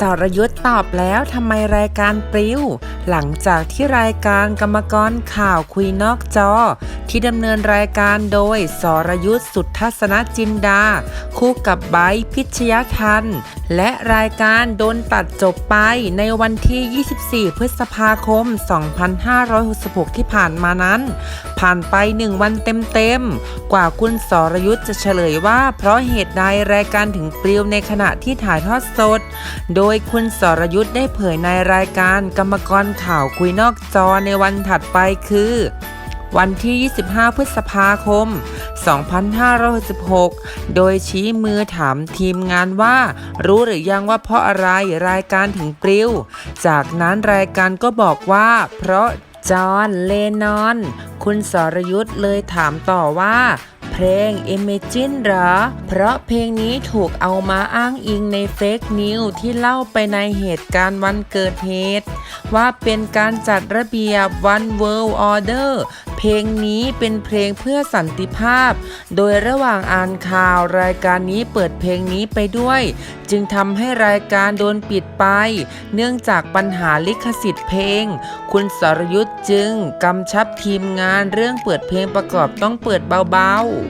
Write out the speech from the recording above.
สรยุทธ์ตอบแล้วทำไมรายการปลิว หลังจากที่รายการกรรมกรข่าวคุยนอกจอ ที่ดำเนินรายการโดย สรยุทธ์สุทัศนจินดา คู่กับไบพิชยทัน และรายการโดนตัดจบไปในวันที่ 24 พฤษภาคม 2566 ที่ผ่านมานั้น ผ่านไปหนึ่งวันเต็มๆ กว่าคุณสรยุทธ์จะเฉลยว่าเพราะเหตุใดรายการถึงปลิวในขณะที่ถ่ายทอดสด โดยคุณสรยุทธ์ได้เผยในรายการกรรมกรข่าวคุยนอกจอในวันถัดไปคือ วันที่ 25 พฤษภาคม 2566 โดยชี้มือถามทีมงานว่า รู้หรือยังว่าเพราะอะไรรายการถึงปลิว จากนั้นรายการก็บอกว่า เพราะจอห์นเลนอน คุณสรยุทธ์เลยถามต่อว่า เพลง Imagine เหรอ เพราะเพลงนี้ถูกเอามาอ้างอิงในเฟกนิวที่เล่าไปในเหตุการณ์วันเกิดเหตุ ว่าเป็นการจัดระเบียบ One World Order เพลงนี้เป็นเพลงเพื่อสันติภาพ โดยระหว่างอ่านข่าวรายการนี้เปิดเพลงนี้ไปด้วย จึงทำให้รายการโดนปิดไป เนื่องจากปัญหาลิขสิทธิ์เพลง คุณสรยุทธ์จึงกำชับทีมงานเรื่องเปิดเพลงประกอบต้องเปิดเบาๆ